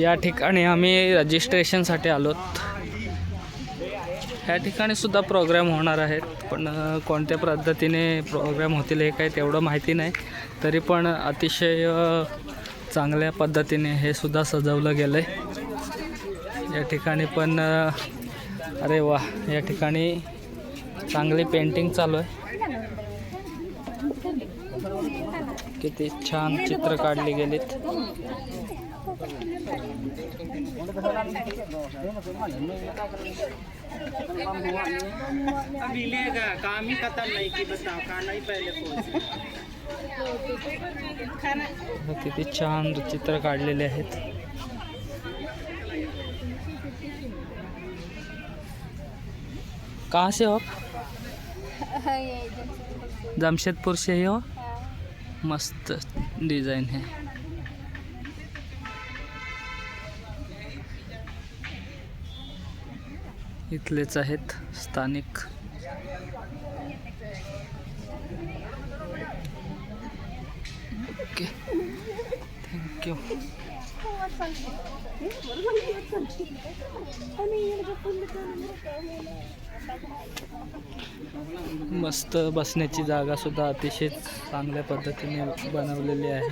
या ठिकाणी आम्ही रजिस्ट्रेशनसाठी आलोत. ह्या ठिकाणी सुद्धा प्रोग्राम होणार आहेत पण कोणत्या पद्धतीने प्रोग्राम होतील हे काही तेवढं माहिती नाही. तरी पण अतिशय चांगल्या पद्धतीने हे सुद्धा सजवलं गेलं आहे या ठिकाणी पण अरे वा या ठिकाणी चांगली पेंटिंग चालू आहे. किती छान चित्र काढली गेलीत. अब मिलेगा काम ही खत्म नहीं की बताओ खाना ही पहले किती छान चित्र काढलेले आहेत. कहाँ से हो? जमशेदपुर से ही हो? मस्त डिज़ाइन है इथलेच आहेत स्थानिक. ओके. थँक्यू मस्त बसण्याची जागा सुद्धा अतिशय चांगल्या पद्धतीने बनवलेली आहे.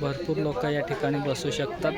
भरपूर लोक या ठिकाणी बसू शकतात.